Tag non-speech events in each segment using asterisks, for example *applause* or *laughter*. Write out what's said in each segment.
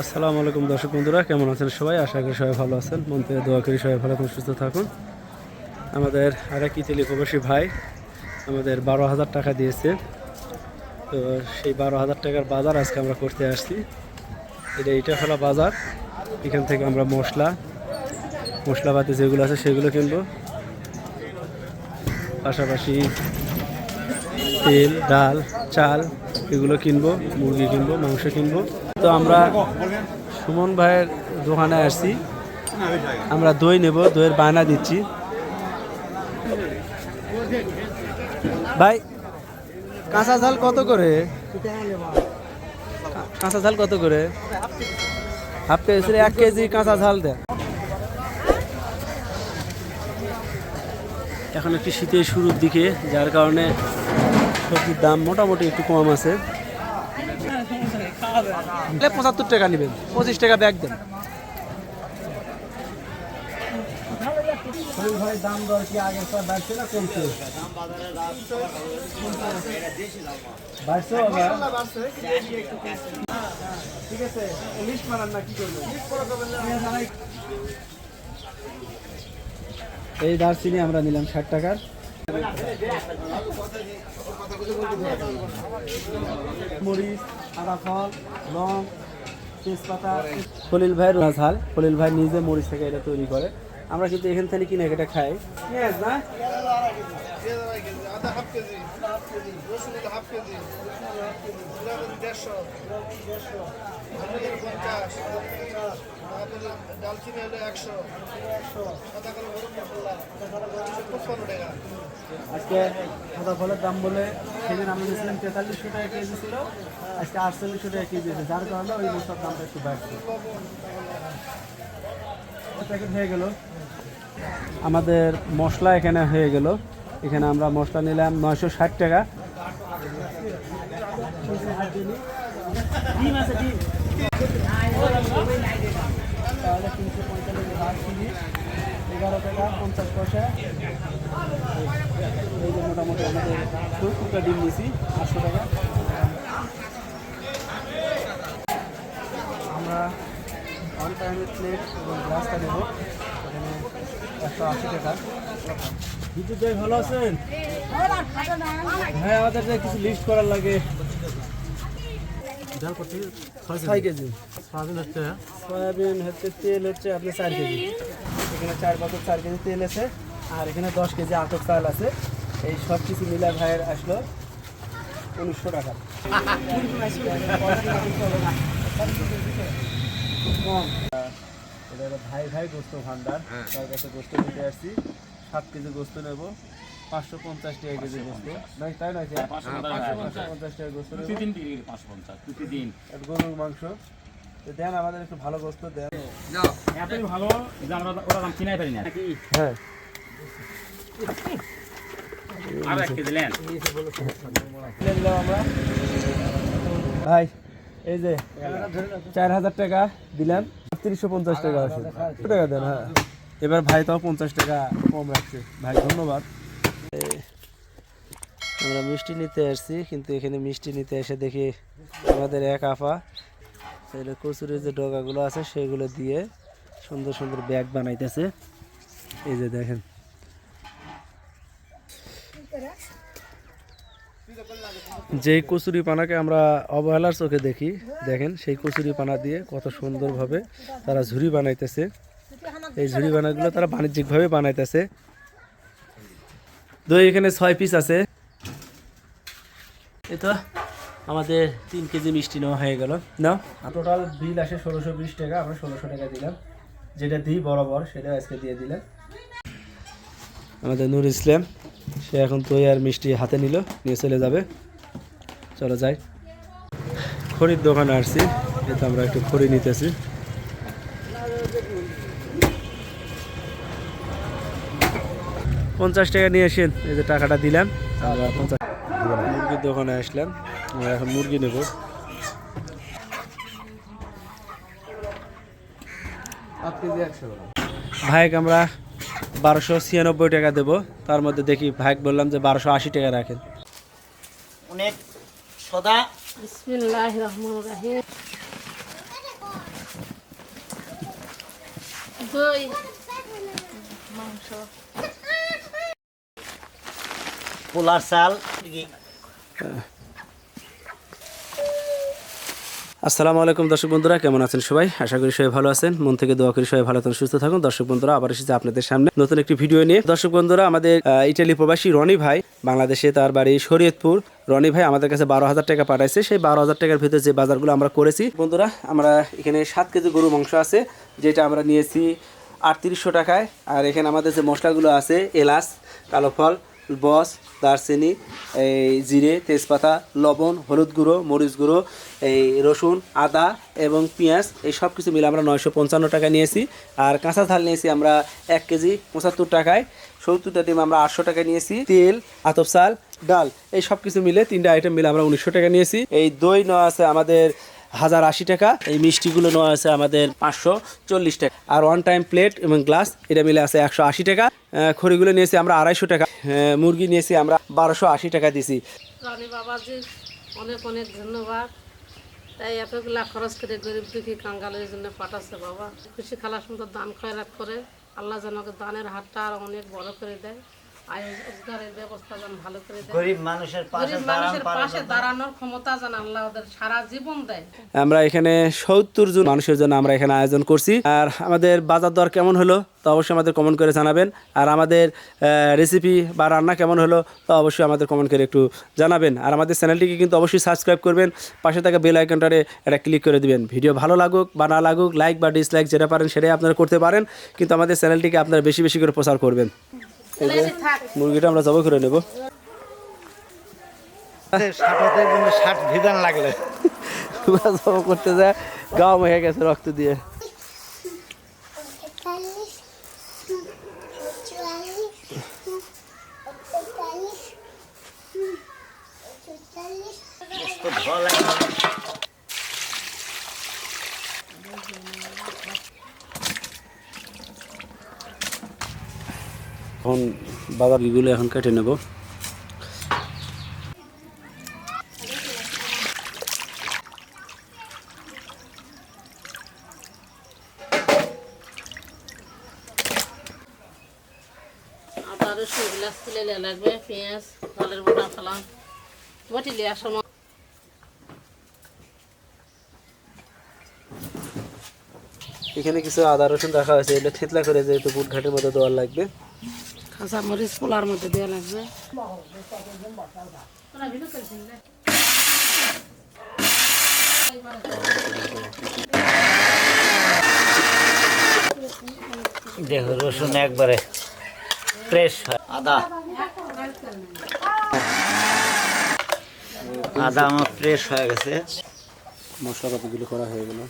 আসসালামু আলাইকুম দর্শক বন্ধুরা, কেমন আছেন সবাই? আশা করি সবাই ভালো আছেন। মন থেকে দোয়া করি সবাই ভালো থাকুন, সুস্থ থাকুন। আমাদের আরেক ইতালি প্রবাসী ভাই আমাদের বারো হাজার টাকা দিয়েছে। তো সেই বারো হাজার টাকার বাজার আজকে আমরা করতে আসছি। এটা এটা হলো বাজার। এখান থেকে আমরা মশলা, মশলাপাতি যেগুলো আছে সেগুলো কিনবো। পাশাপাশি তেল, ডাল, চাল এগুলো কিনবো, মুরগি কিনবো, মাংস কিনবো। তো আমরা সুমন ভাইয়ের দোকানে আসছি। আমরা দই নেব, দইয়ের বায়না দিচ্ছি। ভাই, কাঁচা ঝাল কত করে? কাঁচা ঝাল কত করে? হাফ কেজি এক কেজি কাঁচা ঝাল দেয় এখন একটি শীতের শুরুর দিকে, যার কারণে সবজির দাম মোটামুটি একটু কম আছে। পঁচাত্তর টাকা নেবেন পঁচিশ টাকা ব্যাগ দেন। এই দারচিনি আমরা নিলাম ষাট টাকার। মরিচ আদা ফল লং তেজপাতা খলিল ভাইয়ের ঝাল ভাই নিজে মরিচ থেকে এটা তৈরি করে। আমরা কিন্তু এখান থেকে কিনে এটা খাই। না আজকে সাদা ফলের দাম বলে সেদিন আমরা নিয়েছিলাম তেতাল্লিশশো টাকা কেজি ছিল, আজকে আটচল্লিশশো টাকা কেজি আছে যার কারণে ওই মশলার দামটা একটু বাড়ছে। প্যাকেট হয়ে গেল। আমাদের মশলা এখানে হয়ে গেল। এখানে আমরা মশলা নিলাম নয়শো ষাট টাকা। ডিম আছে, ডিম। তাহলে তিনশো পঁয়তাল্লিশ ভাগ চিনি এগারো টাকা পঞ্চাশ পয়সা। এই যে মোটামুটি আমাদের সত্তরটা ডিম নিয়েছি আটশো টাকা। আমরা ওয়ান টাইমের প্লেট এবং গ্লাসটা নেব। এখানে একশো আশি টাকা। বিদ্যুৎ ভাই ভালো আছেন? হ্যাঁ আমাদের কিছু লিস্ট করার লাগে। ছয় কেজি। সয়াবিন হচ্ছে? সয়াবিন হচ্ছে তেল হচ্ছে আপনার চার কেজি। এখানে চার বছর চার কেজি তেল আছে আর এখানে দশ কেজি আটক চাল আছে। এই সব কিছু মিলা ভাইয়ের আসলো উনিশশো টাকা। এটা হলো ভাই ভাই গোস্ত ভান্ডার। তার কাছে গোস্ত নিতে আসছি। সাত কেজি গোস্ত নেব। পাঁচশো পঞ্চাশ টাকা কেজি গোস্ত। নাই তাই নয় পাঁচশো পঞ্চাশ। টাকা গোস্ত নেব। প্রতিদিন গরুর মাংস। তো দেন আমাদের একটু ভালো গোস্ত দেন। এতই ভালো যে আমরা ওরা দাম কিনাই পারি না। হ্যাঁ। আর আমরা। ভাই এই যে চার হাজার টাকা দিলাম তিরিশশো পঞ্চাশ টাকা আছে। টাকা দেন হ্যাঁ। এবার ভাই তাও পঞ্চাশ টাকা কম রাখছে। ভাই ধন্যবাদ। আমরা মিষ্টি নিতে আসছি কিন্তু এখানে মিষ্টি নিতে এসে দেখি আমাদের এক আফা তাহলে কচুরির যে ডগাগুলো আছে, সেগুলো দিয়ে সুন্দর সুন্দর ব্যাগ বানাইতেছে। এই যে দেখেন। যেই কচুরি পানাকে আমরা অবহেলার চোখে দেখি, দেখেন, সেই কচুরি পানা দিয়ে কত সুন্দরভাবে তারা ঝুড়ি বানাইতেছে। এই ঝুড়ি বানাগুলো তারা বাণিজ্যিকভাবে বানাইতেছে। দই এখানে ছয় পিস আছে। এই তো। আমাদের তিন কেজি মিষ্টি নেওয়া হয়ে গেল। না টোটাল বিল আসে ষোলোশো বিশ টাকা আমরা ষোলোশো টাকা দিলাম। যেটা দিই বরাবর সেটা আজকে দিয়ে দিলাম। আমাদের নূর ইসলাম সে এখন দই আর মিষ্টি হাতে নিল নিয়ে চলে যাবে। চলো যাই। খড়ির দোকানে আসছি এতে আমরা একটু খড়ি নিতেছি। পঞ্চাশ টাকা নিয়ে এসেন এই যে টাকাটা দিলাম। আমরা পঞ্চাশ মুরগির দোকানে আসলাম। হ্যাঁ, এখন মুরগি নেব। ভাইক আমরা বারোশো ছিয়ানব্বই টাকা দেবো। তার মধ্যে দেখি ভাইক বললাম যে বারোশো আশি টাকা রাখেন। অনেক সদা। পোলার চাল। হ্যাঁ। আসসালামু আলাইকুম দর্শক বন্ধুরা, কেমন আছেন সবাই? আশা করি সবাই ভালো আছেন। মন থেকে দোয়া করি সবাই ভালো থাকুন, সুস্থ থাকুন। দর্শক বন্ধুরা, আবার এসেছে আপনাদের সামনে নতুন একটি ভিডিও নিয়ে। দর্শক বন্ধুরা, আমাদের ইটালি প্রবাসী রনি ভাই, বাংলাদেশে তার বাড়ি শরীয়তপুর। রনি ভাই আমাদের কাছে বারো হাজার টাকা পাঠাইছে। সেই বারো হাজার টাকার ভিতরে যে বাজারগুলো আমরা করেছি, বন্ধুরা, আমরা এখানে সাত কেজি গরু মাংস আছে, যেটা আমরা নিয়েছি আটত্রিশশো টাকায়। আর এখানে আমাদের যে মশলাগুলো আছে, এলাচ, কালো ফল বস, দারচিনি, এই জিরে, তেজপাতা, লবণ, হলুদ গুঁড়ো, মরিচ গুঁড়ো, এই রসুন, আদা এবং পেঁয়াজ, এই সব কিছু মিলে আমরা নয়শো পঞ্চান্ন টাকা নিয়েছি। আর কাঁচা ঝাল নিয়েছি আমরা এক কেজি পঁচাত্তর টাকায়। সত্তরটা ডিম আমরা আটশো টাকা নিয়েছি। তেল, আতপ চাল, ডাল, এই সব কিছু মিলে তিনটা আইটেম মিলে আমরা উনিশশো টাকা নিয়েছি। এই দই নেওয়া আছে আমাদের হাজার আশি টাকা। এই মিষ্টিগুলো নেওয়া আছে আমাদের পাঁচশো চল্লিশ টাকা। আর ওয়ান টাইম প্লেট এবং গ্লাস এটা মিলে আছে একশো আশি টাকা। খড়িগুলো নিয়েছি আমরা আড়াইশো টাকা। মুরগি নিয়েছি আমরা বারোশো আশি টাকা দিছি। রানী বাবাজি, অনেক অনেক ধন্যবাদ। তাই এতগুলা খরচ করে গরিব দুঃখী কাঙ্গালের জন্য পাঠাচ্ছে বাবা। খুশি খালা সুন্দর দান খয়রাত করে। আল্লাহ যেন দানের হাতটা আর অনেক বড় করে দেয়। রোজগারের ব্যবস্থা যেন ভালো করে গরিব মানুষের পাশে মানুষের পাশে দাঁড়ানোর ক্ষমতা যেন আল্লাহ ওদের সারা জীবন দেয়। আমরা এখানে সত্তর জন মানুষের জন্য আমরা এখানে আয়োজন করছি। আর আমাদের বাজার দর কেমন হলো তো অবশ্যই আমাদের কমেন্ট করে জানাবেন। আর আমাদের রেসিপি বা রান্না কেমন হলো তো অবশ্যই আমাদের কমেন্ট করে একটু জানাবেন। আর আমাদের চ্যানেলটিকে কিন্তু অবশ্যই সাবস্ক্রাইব করবেন। পাশে থাকা বেল আইকনটারে এটা ক্লিক করে দিবেন। ভিডিও ভালো লাগুক বা না লাগুক লাইক বা ডিসলাইক যেটা পারেন সেটাই আপনারা করতে পারেন। কিন্তু আমাদের চ্যানেলটিকে আপনারা বেশি বেশি করে প্রচার করবেন। এই যে মুরগিটা আমরা জবাই করে নেব। ষাটতে ষাট বিধান লাগলে। *laughs* করতে যায় গাও হয়ে গেছে রক্ত দিয়ে Fortaleza. Fortaleza. Fortaleza. তো ভালো লাগে না। এখন বাদামগুলো এখন কেটে নেব। লাগবে পেঁয়াজ জলের বোটা ফেলাম বটি লিয়ার সময় এখানে কিছু আদা রসুন রাখা হয়েছে। এটা থেতলা করে যেহেতু বুট ঘাটের মধ্যে দেওয়ার লাগবে। কাঁচা মরিচ পোলার মধ্যে দেওয়া লাগবে। দেখো রসুন একবারে ফ্রেশ আদা। আদা আমার ফ্রেশ হয়ে গেছে। মশলাপাতিগুলো করা হয়ে গেল।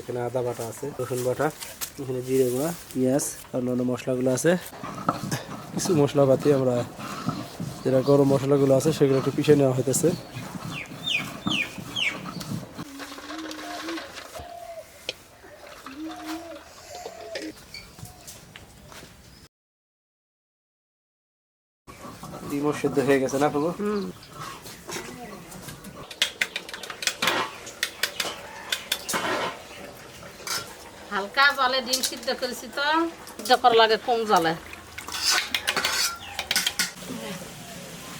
এখানে আদা বাটা আছে রসুন বাটা এখানে জিরে গুঁড়া পেঁয়াজ আর অন্যান্য মশলাগুলো আছে। কিছু মশলাপাতি আমরা যেটা গরম মশলাগুলো আছে সেগুলো একটু পিষে নেওয়া হইতেছে। সেদ্ধ হয়ে গেছে না হালকা জলে ডিম সিদ্ধ করেছি তো লাগে কম জলে।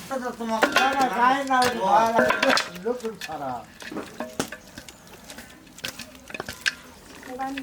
这是什么？来来来我来我你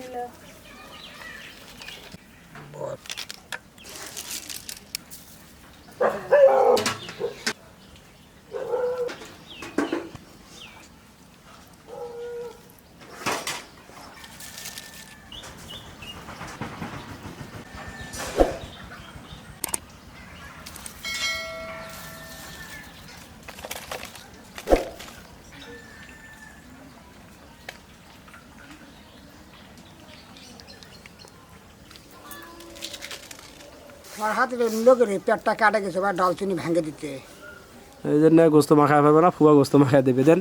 আমার হাতে লোকের পেটটা কাটা গেছে বা ডালচিনি ভেঙে দিতে। এই জন্য গোস্ত মাখায় পাবে না ফুয়া গোস্ত মাখায় দেবে দেন।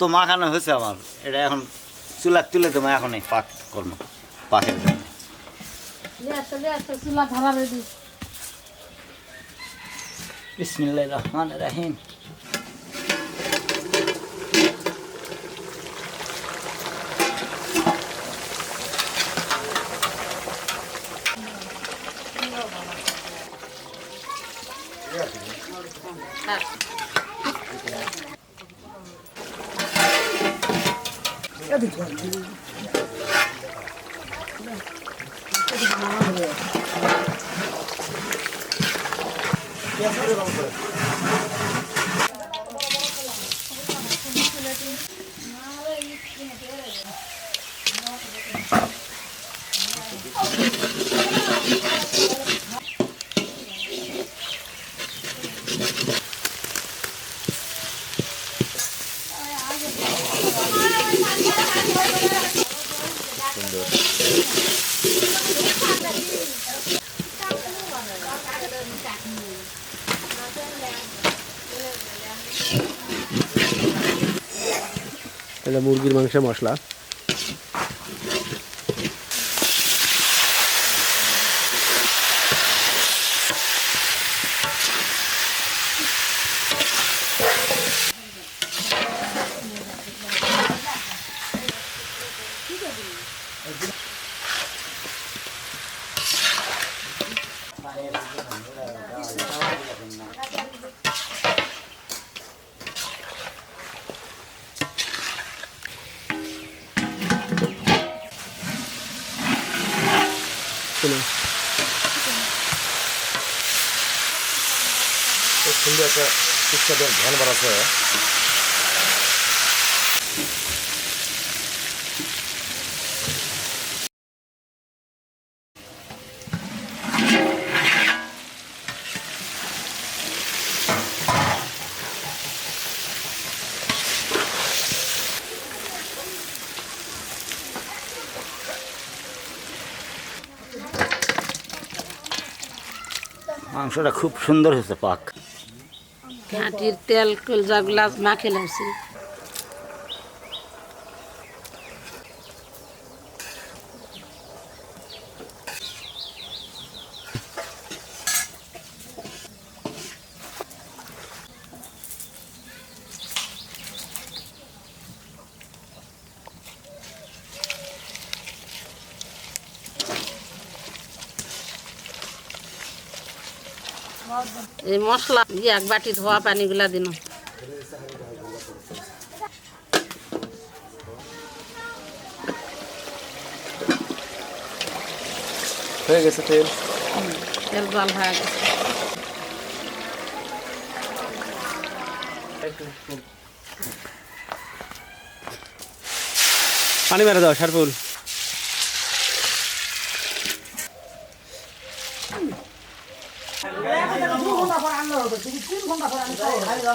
তো মাখানো হয়েছে আমার। এটা এখন চুলা তুলে দেবো এখনই পাক করব পাকের জন্য। বিসমিল্লাহ রহমান রাহিম। やってるかもこれ。এটা মুরগির মাংসের মশলা। 어, 근데 아까 때 숙소에 면 받았어요. মাংসটা খুব সুন্দর হয়েছে পাক। ঘাঁটির তেল কলজা গ্লাস মাখে লাগছে এই মশলা দিয়ে এক বাটি ধোয়া পানিগুলা দিন। হয়ে গেছে তেল? তেল জল হয়ে গেছে। পানি মেরে দাও সারফুল।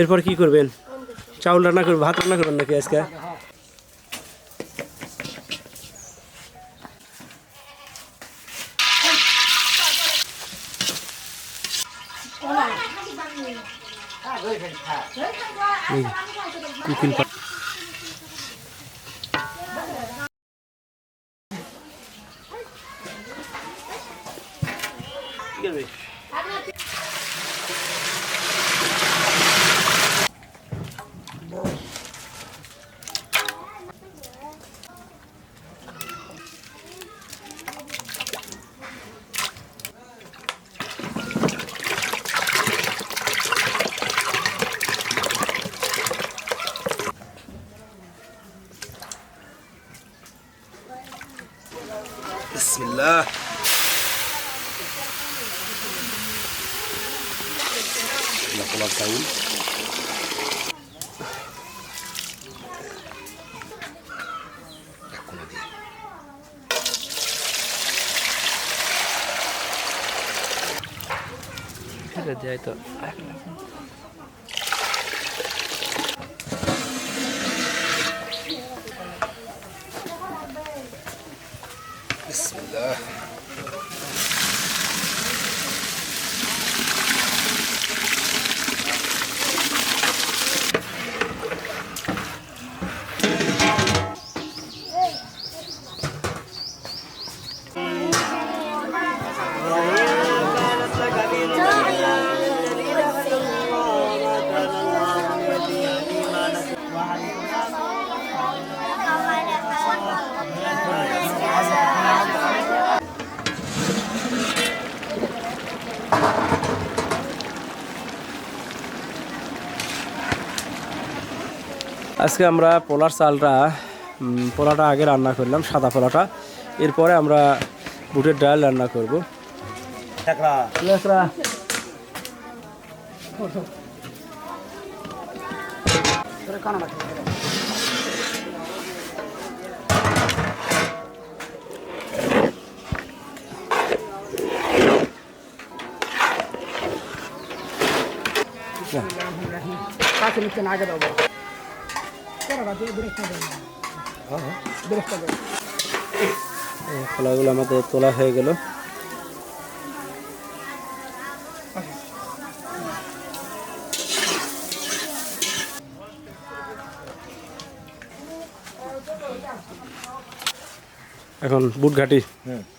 এরপর কি করবেন? চাউল রান্না করবেন ভাত রান্না করবেন নাকি আজকে? กูขึ้นไป কুকিং বিসমিল্লাহ ছিল পোলার চাউল আজকে আমরা পোলার চালটা পোলাটা আগে রান্না করলাম সাদা পোলাটা। এরপরে আমরা বুটের ডাল রান্না করব। কাছে নিচ্ছে না আগে দাও। খোলাগুলো আমাদের তোলা হয়ে গেল। এখন বুট ঘাটি হাতা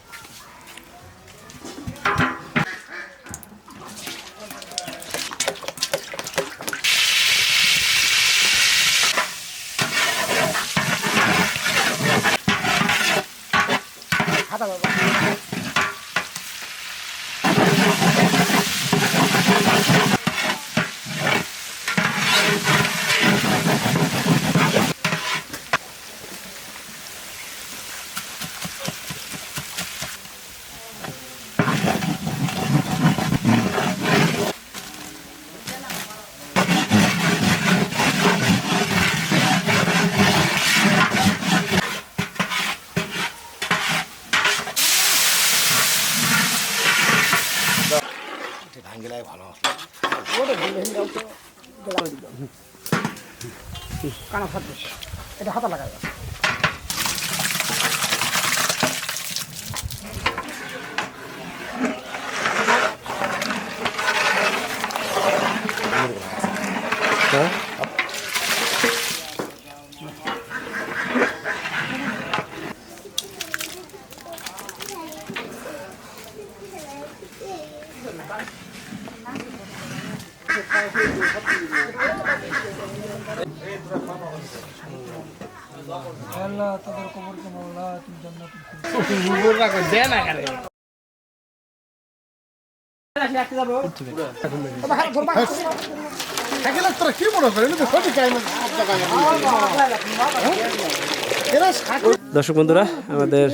দর্শক বন্ধুরা আমাদের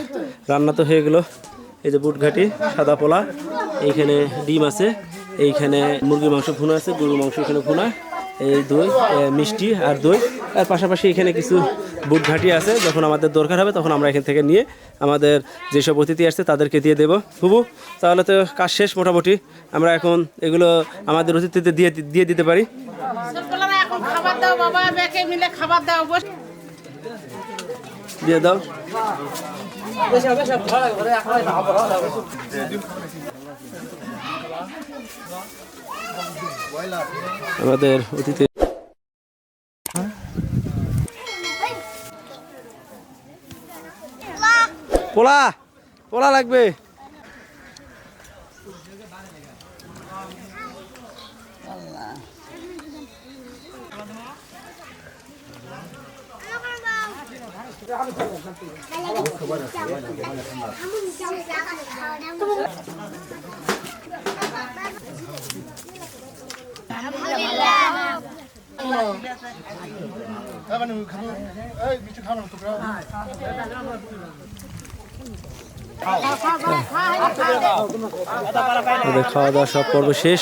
রান্না তো হয়ে গেল। এই যে বুট ঘাটি সাদা পোলা এইখানে ডিম আছে এইখানে মুরগির মাংস ভুনা আছে গরুর মাংস এখানে ভুনা। এই দই মিষ্টি আর দই। আর পাশাপাশি এখানে কিছু বুট ঘাটি আছে যখন আমাদের দরকার হবে তখন আমরা এখান থেকে নিয়ে আমাদের যেসব অতিথি আসছে তাদেরকে দিয়ে দেবো। হুবু তাহলে তো কাজ শেষ মোটামুটি। আমরা এখন এগুলো আমাদের অতিথিতে দিয়ে দিয়ে দিতে পারি। খাবার দাও বাবা মিলে খাবার দাও দিয়ে দাও। আমাদের অতিথি পোলা পোলা লাগবে। খাওয়া দাওয়া সব পর্ব শেষ।